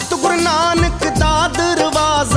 ਭਗਤ ਗੁਰੂ ਨਾਨਕ ਦਾ ਦਰਵਾਜ਼ਾ